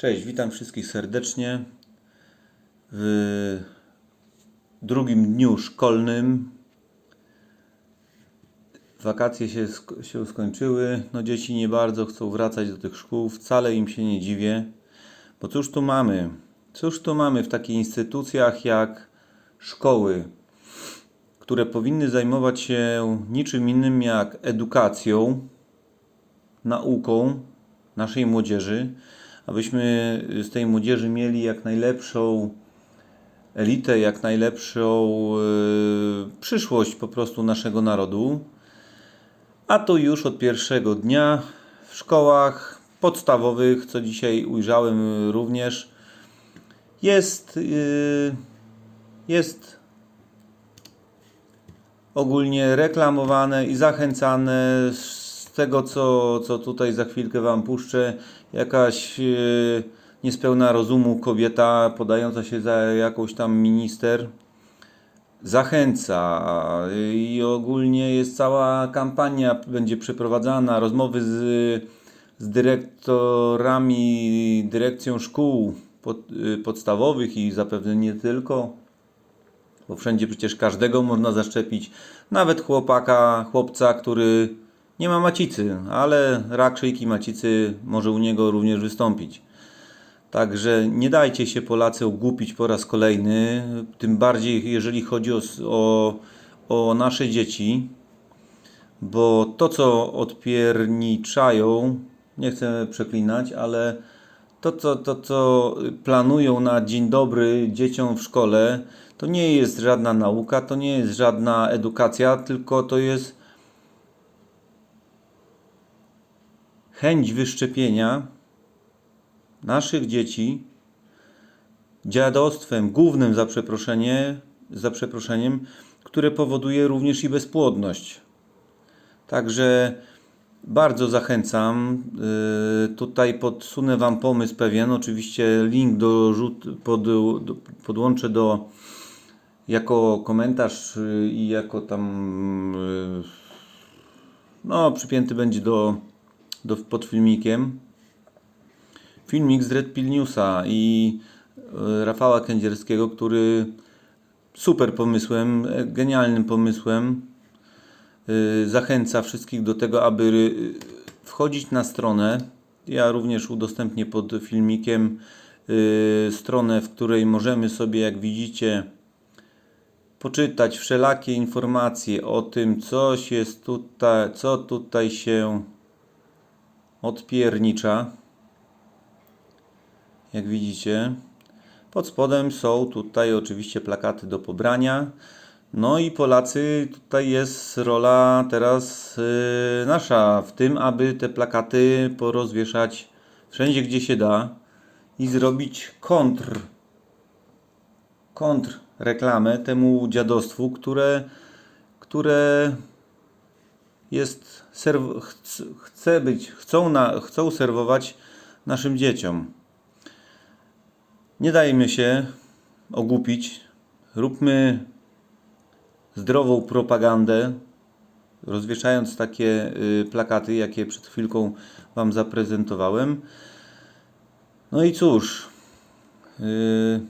Cześć, witam wszystkich serdecznie w drugim dniu szkolnym. Wakacje się, się skończyły. No dzieci nie bardzo chcą wracać do tych szkół. Wcale im się nie dziwię. Bo cóż tu mamy? Cóż tu mamy w takich instytucjach jak szkoły, które powinny zajmować się niczym innym jak edukacją, nauką naszej młodzieży, abyśmy z tej młodzieży mieli jak najlepszą elitę, jak najlepszą e, przyszłość po prostu naszego narodu. A to już od pierwszego dnia w szkołach podstawowych, co dzisiaj ujrzałem również, jest, e, jest ogólnie reklamowane i zachęcane z tego, co, co tutaj za chwilkę Wam puszczę. Jakaś e, niespełna rozumu kobieta podająca się za jakąś tam minister zachęca i ogólnie jest cała kampania będzie przeprowadzana, rozmowy z, z dyrektorami, dyrekcją szkół pod, y, podstawowych i zapewne nie tylko bo wszędzie przecież każdego można zaszczepić, nawet chłopaka, chłopca, który nie ma macicy, ale rak szyjki macicy może u niego również wystąpić. Także nie dajcie się Polacy ogłupić po raz kolejny, tym bardziej jeżeli chodzi o, o, o nasze dzieci, bo to co odpierniczają, nie chcę przeklinać, ale to co, to, co planują na dzień dobry dzieciom w szkole, to nie jest żadna nauka, to nie jest żadna edukacja, tylko to jest chęć wyszczepienia naszych dzieci dziadostwem głównym za przeproszenie, za przeproszeniem, które powoduje również i bezpłodność. Także bardzo zachęcam. Yy, Tutaj podsunę Wam pomysł pewien. Oczywiście link do pod, do, podłączę do jako komentarz yy, i jako tam yy, no przypięty będzie do, do pod filmikiem filmik z Red Pill Newsa i e, Rafała Kędzierskiego, który super pomysłem, e, genialnym pomysłem e, zachęca wszystkich do tego, aby wchodzić na stronę. Ja również udostępnię pod filmikiem stronę, w której możemy sobie, jak widzicie, poczytać wszelakie informacje o tym, coś jest tutaj, co tutaj się odpiernicza jak widzicie. Pod spodem są tutaj oczywiście plakaty do pobrania. No i Polacy, tutaj jest rola teraz yy, nasza w tym, aby te plakaty porozwieszać wszędzie, gdzie się da i zrobić kontr, kontr reklamę temu dziadostwu, które, które jest, serw- chc- chce być, chcą, na, chcą serwować naszym dzieciom. Nie dajmy się ogłupić. Róbmy zdrową propagandę, rozwieszając takie y, plakaty, jakie przed chwilką Wam zaprezentowałem. No i cóż, y,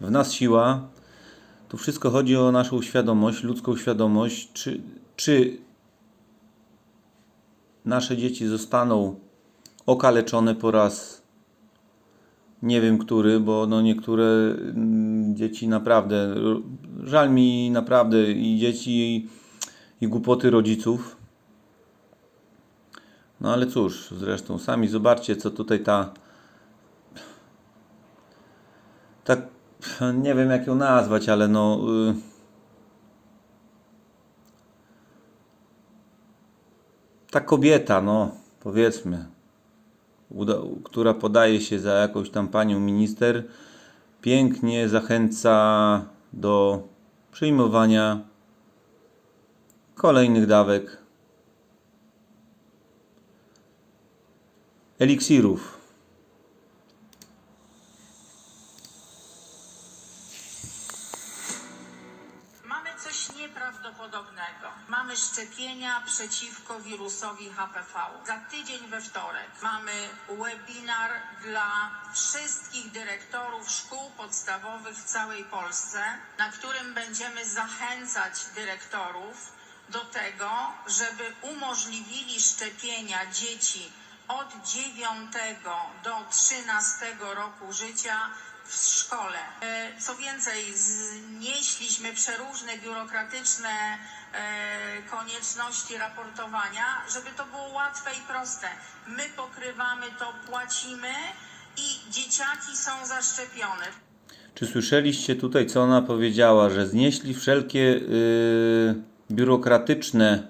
w nas siła. Tu wszystko chodzi o naszą świadomość, ludzką świadomość. Czy, czy nasze dzieci zostaną okaleczone po raz nie wiem który, bo no niektóre mm, dzieci naprawdę, żal mi naprawdę i dzieci i, i głupoty rodziców. No ale cóż, zresztą sami zobaczcie co tutaj ta tak nie wiem jak ją nazwać, ale no y, ta kobieta, no powiedzmy która podaje się za jakąś tam panią minister, pięknie zachęca do przyjmowania kolejnych dawek eliksirów. Szczepienia przeciwko wirusowi HPV. Za tydzień we wtorek mamy webinar dla wszystkich dyrektorów szkół podstawowych w całej Polsce, na którym będziemy zachęcać dyrektorów do tego, żeby umożliwili szczepienia dzieci od 9 do 13 roku życia w szkole. E, Co więcej, znieśliśmy przeróżne biurokratyczne e, konieczności raportowania, żeby to było łatwe i proste. My pokrywamy to, płacimy i dzieciaki są zaszczepione. Czy słyszeliście tutaj, co ona powiedziała, że znieśli wszelkie yy, biurokratyczne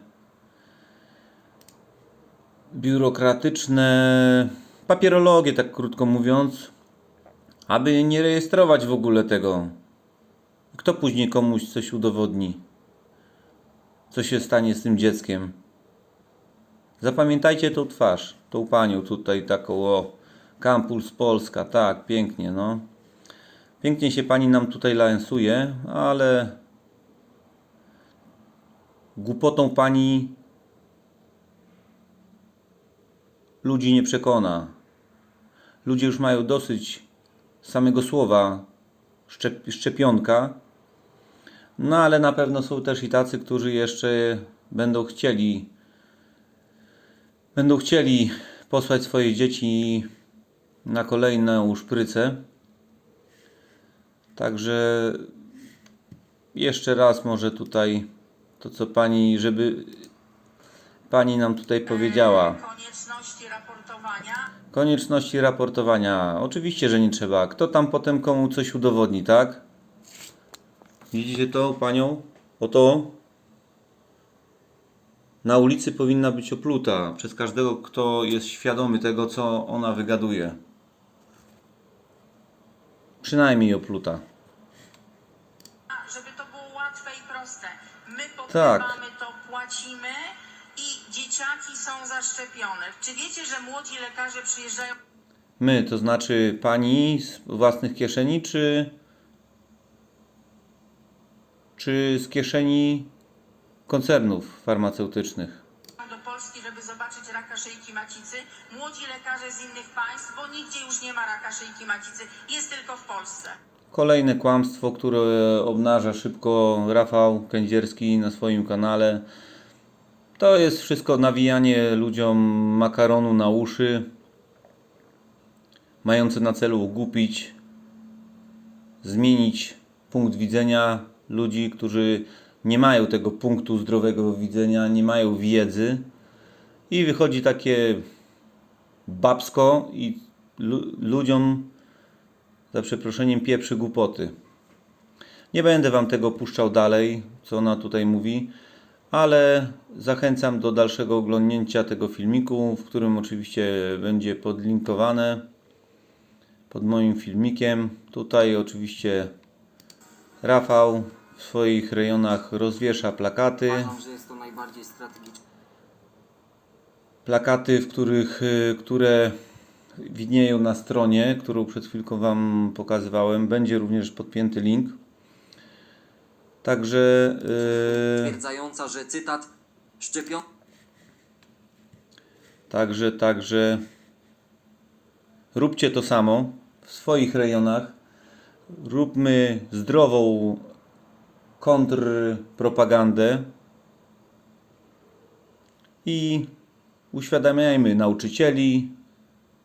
biurokratyczne papierologie, tak krótko mówiąc, aby nie rejestrować w ogóle tego. Kto później komuś coś udowodni? Co się stanie z tym dzieckiem? Zapamiętajcie tą twarz, tą panią tutaj taką o Campus Polska, tak, pięknie, no. Pięknie się pani nam tutaj lansuje, ale głupotą pani ludzi nie przekona. Ludzie już mają dosyć samego słowa szczep, szczepionka. No ale na pewno są też i tacy, którzy jeszcze będą chcieli będą chcieli posłać swoje dzieci na kolejną szprycę. Także jeszcze raz może tutaj to co pani, żeby pani nam tutaj powiedziała. Konieczności raportowania. Konieczności raportowania. Oczywiście, że nie trzeba. Kto tam potem komu coś udowodni, tak? Widzicie to panią? Oto na ulicy powinna być opluta przez każdego, kto jest świadomy tego, co ona wygaduje. Przynajmniej opluta. żeby to było łatwe i proste. My Tak. pokrywamy to, zaszczepione. Czy wiecie, że młodzi lekarze przyjeżdżają My, to znaczy pani z własnych kieszeni, czy, czy z kieszeni koncernów farmaceutycznych? do Polski, żeby zobaczyć raka szyjki macicy? Młodzi lekarze z innych państw, bo nigdzie już nie ma raka szyjki macicy, jest tylko w Polsce. Kolejne kłamstwo, które obnaża szybko Rafał Kędzierski na swoim kanale. To jest wszystko nawijanie ludziom makaronu na uszy, mające na celu ogłupić, zmienić punkt widzenia ludzi, którzy nie mają tego punktu zdrowego widzenia, nie mają wiedzy i wychodzi takie babsko i lu- ludziom za przeproszeniem pieprzy głupoty. Nie będę Wam tego puszczał dalej, co ona tutaj mówi, ale zachęcam do dalszego oglądnięcia tego filmiku, w którym oczywiście będzie podlinkowane pod moim filmikiem. Tutaj oczywiście Rafał w swoich rejonach rozwiesza plakaty. Uważam, że jest to najbardziej strategiczne. plakaty, w których, y, które widnieją na stronie, którą przed chwilką Wam pokazywałem. Będzie również podpięty link. Także yy, Stwierdzająca, że cytat szczepion Także, także róbcie to samo w swoich rejonach. Róbmy zdrową kontrpropagandę i uświadamiajmy nauczycieli,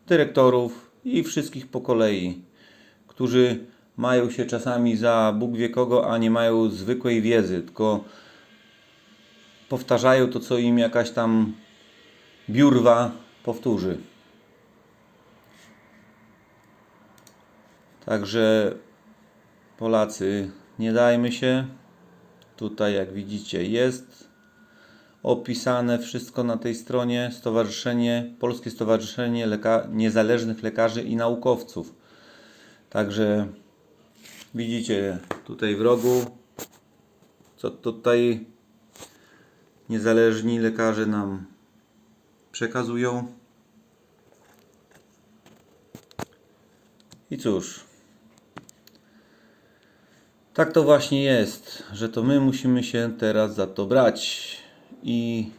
dyrektorów i wszystkich po kolei, którzy mają się czasami za Bóg wie kogo, a nie mają zwykłej wiedzy, tylko powtarzają to, co im jakaś tam biurwa powtórzy. Także Polacy, nie dajmy się. Tutaj, jak widzicie, jest opisane wszystko na tej stronie. Stowarzyszenie, Polskie Stowarzyszenie Leka Niezależnych Lekarzy i Naukowców. Także widzicie tutaj w rogu, co tutaj niezależni lekarze nam przekazują. I cóż, tak to właśnie jest, że to my musimy się teraz za to brać i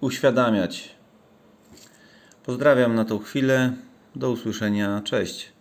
uświadamiać. Pozdrawiam na tą chwilę. Do usłyszenia. Cześć.